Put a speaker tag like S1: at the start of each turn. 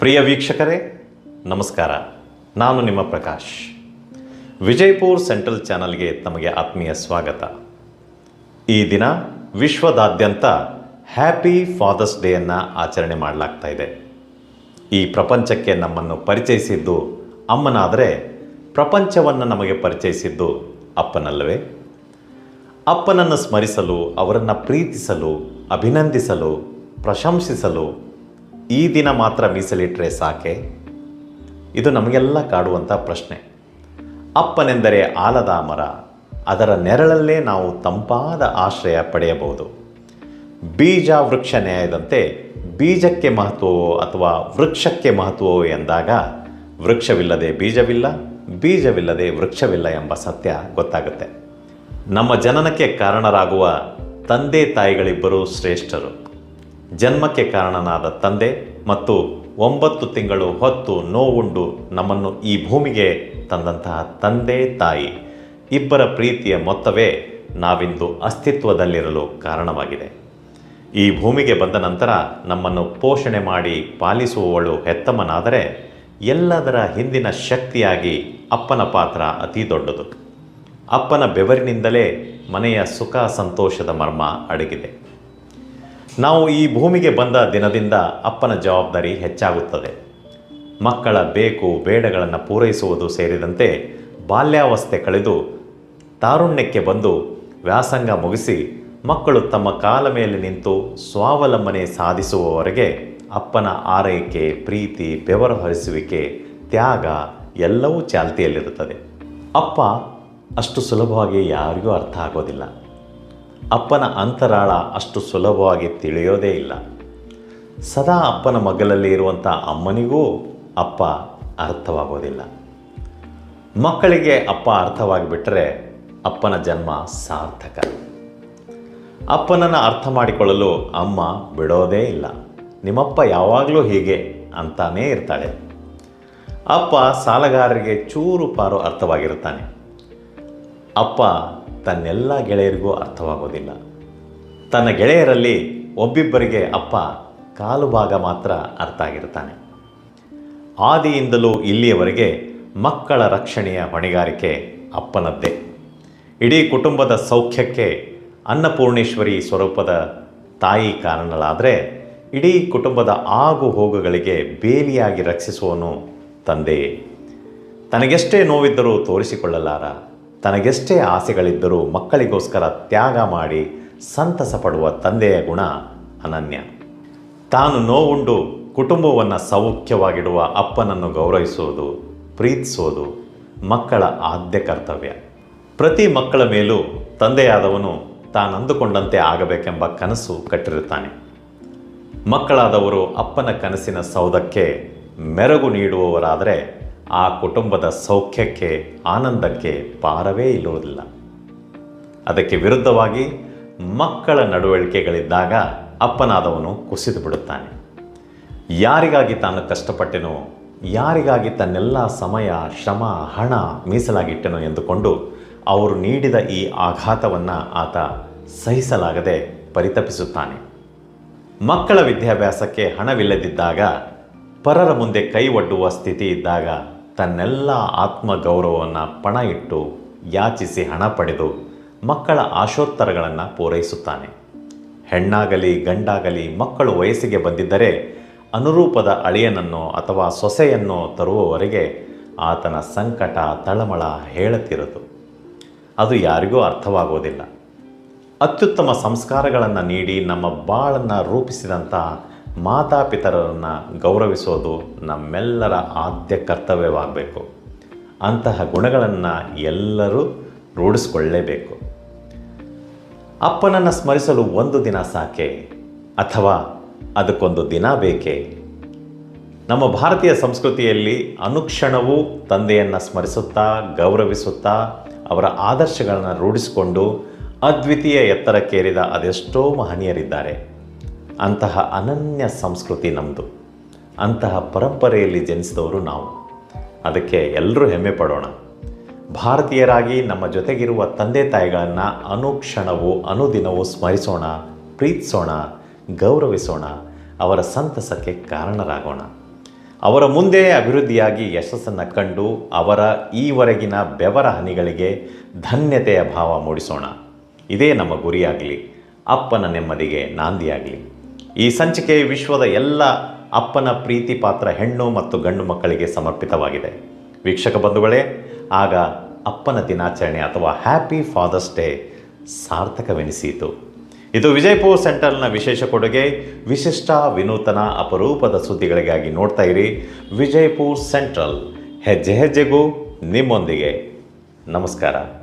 S1: ಪ್ರಿಯ ವೀಕ್ಷಕರೇ, ನಮಸ್ಕಾರ. ನಾನು ನಿಮ್ಮ ಪ್ರಕಾಶ್. ವಿಜಯಪುರ್ ಸೆಂಟ್ರಲ್ ಚಾನಲ್ಗೆ ತಮಗೆ ಆತ್ಮೀಯ ಸ್ವಾಗತ. ಈ ದಿನ ವಿಶ್ವದಾದ್ಯಂತ ಹ್ಯಾಪಿ ಫಾದರ್ಸ್ ಡೇಯನ್ನು ಆಚರಣೆ ಮಾಡಲಾಗ್ತಾ ಇದೆ. ಈ ಪ್ರಪಂಚಕ್ಕೆ ನಮ್ಮನ್ನು ಪರಿಚಯಿಸಿದ್ದು ಅಮ್ಮನಾದರೆ ಪ್ರಪಂಚವನ್ನು ನಮಗೆ ಪರಿಚಯಿಸಿದ್ದು ಅಪ್ಪನಲ್ಲವೇ? ಅಪ್ಪನನ್ನು ಸ್ಮರಿಸಲು, ಅವರನ್ನು ಪ್ರೀತಿಸಲು, ಅಭಿನಂದಿಸಲು, ಪ್ರಶಂಸಿಸಲು ಈ ದಿನ ಮಾತ್ರ ಮೀಸಲಿಟ್ಟರೆ ಸಾಕೆ? ಇದು ನಮಗೆಲ್ಲ ಕಾಡುವಂಥ ಪ್ರಶ್ನೆ. ಅಪ್ಪನೆಂದರೆ ಆಲದ ಮರ, ಅದರ ನೆರಳಲ್ಲೇ ನಾವು ತಂಪಾದ ಆಶ್ರಯ ಪಡೆಯಬಹುದು. ಬೀಜ ವೃಕ್ಷ ನ್ಯಾಯದಂತೆ ಬೀಜಕ್ಕೆ ಮಹತ್ವವೋ ಅಥವಾ ವೃಕ್ಷಕ್ಕೆ ಮಹತ್ವವೋ ಎಂದಾಗ ವೃಕ್ಷವಿಲ್ಲದೆ ಬೀಜವಿಲ್ಲ, ಬೀಜವಿಲ್ಲದೆ ವೃಕ್ಷವಿಲ್ಲ ಎಂಬ ಸತ್ಯ ಗೊತ್ತಾಗುತ್ತೆ. ನಮ್ಮ ಜನನಕ್ಕೆ ಕಾರಣರಾಗುವ ತಂದೆ ತಾಯಿಗಳಿಬ್ಬರೂ ಶ್ರೇಷ್ಠರು. ಜನ್ಮಕ್ಕೆ ಕಾರಣನಾದ ತಂದೆ ಮತ್ತು ಒಂಬತ್ತು ತಿಂಗಳು ಹೊತ್ತು ನೋವುಂಡು ನಮ್ಮನ್ನು ಈ ಭೂಮಿಗೆ ತಂದಂತಹ ತಂದೆ ತಾಯಿ. ಇಬ್ಬರ ಪ್ರೀತಿಯ ಮೊತ್ತವೇ ನಾವಿಂದು ಅಸ್ತಿತ್ವದಲ್ಲಿರಲು ಕಾರಣವಾಗಿದೆ. ಈ ಭೂಮಿಗೆ ಬಂದ ನಂತರ ನಮ್ಮನ್ನು ಪೋಷಣೆ ಮಾಡಿ ಪಾಲಿಸುವವಳು ಹೆತ್ತಮ್ಮನಾದರೆ ಎಲ್ಲದರ ಹಿಂದಿನ ಶಕ್ತಿಯಾಗಿ ಅಪ್ಪನ ಪಾತ್ರ ಅತಿ ದೊಡ್ಡದು. ಅಪ್ಪನ ಬೆವರಿನಿಂದಲೇ ಮನೆಯ ಸುಖ ಸಂತೋಷದ ಮರ್ಮ ಅಡಗಿದೆ. ನಾವು ಈ ಭೂಮಿಗೆ ಬಂದ ದಿನದಿಂದ ಅಪ್ಪನ ಜವಾಬ್ದಾರಿ ಹೆಚ್ಚಾಗುತ್ತದೆ. ಮಕ್ಕಳ ಬೇಕು ಬೇಡಗಳನ್ನು ಪೂರೈಸುವುದು ಸೇರಿದಂತೆ ಬಾಲ್ಯಾವಸ್ಥೆ ಕಳೆದು ತಾರುಣ್ಯಕ್ಕೆ ಬಂದು ವ್ಯಾಸಂಗ ಮುಗಿಸಿ ಮಕ್ಕಳು ತಮ್ಮ ಕಾಲ ಮೇಲೆ ನಿಂತು ಸ್ವಾವಲಂಬನೆ ಸಾಧಿಸುವವರೆಗೆ ಅಪ್ಪನ ಆರೈಕೆ, ಪ್ರೀತಿ, ಬೆವರು ಹರಿಸುವಿಕೆ, ತ್ಯಾಗ ಎಲ್ಲವೂ ಚಾಲ್ತಿಯಲ್ಲಿರುತ್ತದೆ. ಅಪ್ಪ ಅಷ್ಟು ಸುಲಭವಾಗಿ ಯಾರಿಗೂ ಅರ್ಥ ಆಗೋದಿಲ್ಲ. ಅಪ್ಪನ ಅಂತರಾಳ ಅಷ್ಟು ಸುಲಭವಾಗಿ ತಿಳಿಯೋದೇ ಇಲ್ಲ. ಸದಾ ಅಪ್ಪನ ಮಗಲಲ್ಲಿ ಇರುವಂಥ ಅಮ್ಮನಿಗೂ ಅಪ್ಪ ಅರ್ಥವಾಗೋದಿಲ್ಲ. ಮಕ್ಕಳಿಗೆ ಅಪ್ಪ ಅರ್ಥವಾಗಿಬಿಟ್ರೆ ಅಪ್ಪನ ಜನ್ಮ ಸಾರ್ಥಕ. ಅಪ್ಪನನ್ನು ಅರ್ಥ ಮಾಡಿಕೊಳ್ಳಲು ಅಮ್ಮ ಬಿಡೋದೇ ಇಲ್ಲ. ನಿಮ್ಮಪ್ಪ ಯಾವಾಗಲೂ ಹೀಗೆ ಅಂತಾನೇ ಇರ್ತಾಳೆ. ಅಪ್ಪ ಸಾಲಗಾರರಿಗೆ ಚೂರು ಪಾರು ಅರ್ಥವಾಗಿರುತ್ತಾನೆ. ಅಪ್ಪ ತನ್ನೆಲ್ಲ ಗೆಳೆಯರಿಗೂ ಅರ್ಥವಾಗೋದಿಲ್ಲ. ತನ್ನ ಗೆಳೆಯರಲ್ಲಿ ಒಬ್ಬಿಬ್ಬರಿಗೆ ಅಪ್ಪ ಕಾಲು ಭಾಗ ಮಾತ್ರ ಅರ್ಥ ಆಗಿರ್ತಾನೆ. ಆದಿಯಿಂದಲೂ ಇಲ್ಲಿಯವರೆಗೆ ಮಕ್ಕಳ ರಕ್ಷಣೆಯ ಹೊಣೆಗಾರಿಕೆ ಅಪ್ಪನದ್ದೇ. ಇಡೀ ಕುಟುಂಬದ ಸೌಖ್ಯಕ್ಕೆ ಅನ್ನಪೂರ್ಣೇಶ್ವರಿ ಸ್ವರೂಪದ ತಾಯಿ ಕಾರಣಲಾದರೆ ಇಡೀ ಕುಟುಂಬದ ಆಗು ಹೋಗುಗಳಿಗೆ ಬೇಲಿಯಾಗಿ ರಕ್ಷಿಸುವನು ತಂದೆಯೇ. ತನಗೆಷ್ಟೇ ನೋವಿದ್ದರೂ ತೋರಿಸಿಕೊಳ್ಳಲಾರ. ತನಗೆಷ್ಟೇ ಆಸೆಗಳಿದ್ದರೂ ಮಕ್ಕಳಿಗೋಸ್ಕರ ತ್ಯಾಗ ಮಾಡಿ ಸಂತಸ ಪಡುವ ತಂದೆಯ ಗುಣ ಅನನ್ಯ. ತಾನು ನೋವುಂಡು ಕುಟುಂಬವನ್ನು ಸೌಖ್ಯವಾಗಿಡುವ ಅಪ್ಪನನ್ನು ಗೌರವಿಸುವುದು ಪ್ರೀತಿಸೋದು ಮಕ್ಕಳ ಆದ್ಯ ಕರ್ತವ್ಯ. ಪ್ರತಿ ಮಕ್ಕಳ ಮೇಲೂ ತಂದೆಯಾದವನು ತಾನಂದುಕೊಂಡಂತೆ ಆಗಬೇಕೆಂಬ ಕನಸು ಕಟ್ಟಿರುತ್ತಾನೆ. ಮಕ್ಕಳಾದವರು ಅಪ್ಪನ ಕನಸಿನ ಸೌಧಕ್ಕೆ ಮೆರಗು ನೀಡುವವರಾದರೆ ಆ ಕುಟುಂಬದ ಸೌಖ್ಯಕ್ಕೆ, ಆನಂದಕ್ಕೆ ಪಾರವೇ ಇರುವುದಿಲ್ಲ ಅದಕ್ಕೆ ವಿರುದ್ಧವಾಗಿ ಮಕ್ಕಳ ನಡವಳಿಕೆಗಳಿದ್ದಾಗ ಅಪ್ಪನಾದವನು ಕುಸಿದು ಬಿಡುತ್ತಾನೆ. ಯಾರಿಗಾಗಿ ತಾನು ಕಷ್ಟಪಟ್ಟೆನೋ, ಯಾರಿಗಾಗಿ ತನ್ನೆಲ್ಲ ಸಮಯ, ಶ್ರಮ, ಹಣ ಮೀಸಲಾಗಿಟ್ಟೆನೋ ಎಂದುಕೊಂಡು ಅವರು ನೀಡಿದ ಈ ಆಘಾತವನ್ನು ಆತ ಸಹಿಸಲಾಗದೆ ಪರಿತಪಿಸುತ್ತಾನೆ. ಮಕ್ಕಳ ವಿದ್ಯಾಭ್ಯಾಸಕ್ಕೆ ಹಣವಿಲ್ಲದಿದ್ದಾಗ ಪರರ ಮುಂದೆ ಕೈ ಒಡ್ಡುವ ಸ್ಥಿತಿ ಇದ್ದಾಗ ತನ್ನೆಲ್ಲ ಆತ್ಮಗೌರವವನ್ನು ಪಣ ಇಟ್ಟು ಯಾಚಿಸಿ ಹಣ ಪಡೆದು ಮಕ್ಕಳ ಆಶೋತ್ತರಗಳನ್ನು ಪೂರೈಸುತ್ತಾನೆ. ಹೆಣ್ಣಾಗಲಿ, ಗಂಡಾಗಲಿ, ಮಕ್ಕಳು ವಯಸ್ಸಿಗೆ ಬಂದಿದ್ದರೆ ಅನುರೂಪದ ಅಳಿಯನನ್ನು ಅಥವಾ ಸೊಸೆಯನ್ನು ತರುವವರೆಗೆ ಆತನ ಸಂಕಟ, ತಳಮಳ ಹೇಳುತ್ತಿರದು ಅದು ಯಾರಿಗೂ ಅರ್ಥವಾಗುವುದಿಲ್ಲ ಅತ್ಯುತ್ತಮ ಸಂಸ್ಕಾರಗಳನ್ನು ನೀಡಿ ನಮ್ಮ ಬಾಳನ್ನು ರೂಪಿಸಿದಂಥ ಮಾತಾಪಿತರನ್ನು ಗೌರವಿಸೋದು ನಮ್ಮೆಲ್ಲರ ಆದ್ಯ ಕರ್ತವ್ಯವಾಗಬೇಕು. ಅಂತಹ ಗುಣಗಳನ್ನು ಎಲ್ಲರೂ ರೂಢಿಸ್ಕೊಳ್ಳೇಬೇಕು. ಅಪ್ಪನನ್ನು ಸ್ಮರಿಸಲು ಒಂದು ದಿನ ಸಾಕೆ, ಅಥವಾ ಅದಕ್ಕೊಂದು ದಿನ ಬೇಕೇ? ನಮ್ಮ ಭಾರತೀಯ ಸಂಸ್ಕೃತಿಯಲ್ಲಿ ಅನುಕ್ಷಣವೂ ತಂದೆಯನ್ನು ಸ್ಮರಿಸುತ್ತಾ, ಗೌರವಿಸುತ್ತಾ, ಅವರ ಆದರ್ಶಗಳನ್ನು ರೂಢಿಸಿಕೊಂಡು ಅದ್ವಿತೀಯ ಎತ್ತರಕ್ಕೇರಿದ ಅದೆಷ್ಟೋ ಮಹನೀಯರಿದ್ದಾರೆ. ಅಂತಹ ಅನನ್ಯ ಸಂಸ್ಕೃತಿ ನಮ್ಮದು ಅಂತಹ ಪರಂಪರೆಯಲ್ಲಿ ಜನಿಸಿದವರು ನಾವು. ಅದಕ್ಕೆ ಎಲ್ಲರೂ ಹೆಮ್ಮೆ ಪಡೋಣ. ಭಾರತೀಯರಾಗಿ ನಮ್ಮ ಜೊತೆಗಿರುವ ತಂದೆ ತಾಯಿಗಳನ್ನು ಅನುಕ್ಷಣವೂ ಅನುದಿನವೂ ಸ್ಮರಿಸೋಣ, ಪ್ರೀತಿಸೋಣ, ಗೌರವಿಸೋಣ, ಅವರ ಸಂತಸಕ್ಕೆ ಕಾರಣರಾಗೋಣ. ಅವರ ಮುಂದೆ ಅಭಿವೃದ್ಧಿಯಾಗಿ ಯಶಸ್ಸನ್ನು ಕಂಡು ಅವರ ಈವರೆಗಿನ ಬೆವರ ಹನಿಗಳಿಗೆ ಧನ್ಯತೆಯ ಭಾವ ಮೂಡಿಸೋಣ. ಇದೇ ನಮ್ಮ ಗುರಿಯಾಗಲಿ. ಅಪ್ಪನ ನೆಮ್ಮದಿಗೆ ನಾಂದಿಯಾಗಲಿ. ಈ ಸಂಚಿಕೆ ವಿಶ್ವದ ಎಲ್ಲ ಅಪ್ಪನ ಪ್ರೀತಿ ಪಾತ್ರ ಹೆಣ್ಣು ಮತ್ತು ಗಂಡು ಮಕ್ಕಳಿಗೆ ಸಮರ್ಪಿತವಾಗಿದೆ. ವೀಕ್ಷಕ ಬಂಧುಗಳೇ, ಆಗ ಅಪ್ಪನ ದಿನಾಚರಣೆ ಅಥವಾ ಹ್ಯಾಪಿ ಫಾದರ್ಸ್ ಡೇ ಸಾರ್ಥಕವೆನಿಸಿತು. ಇದು ವಿಜಯಪುರ ಸೆಂಟ್ರಲ್ನ ವಿಶೇಷ ಕೊಡುಗೆ. ವಿಶಿಷ್ಟ, ವಿನೂತನ, ಅಪರೂಪದ ಸುದ್ದಿಗಳಿಗಾಗಿ ನೋಡ್ತಾ ಇರಿ ವಿಜಯಪುರ ಸೆಂಟ್ರಲ್. ಹೆಜ್ಜೆ ಹೆಜ್ಜೆಗೂ ನಿಮ್ಮೊಂದಿಗೆ. ನಮಸ್ಕಾರ.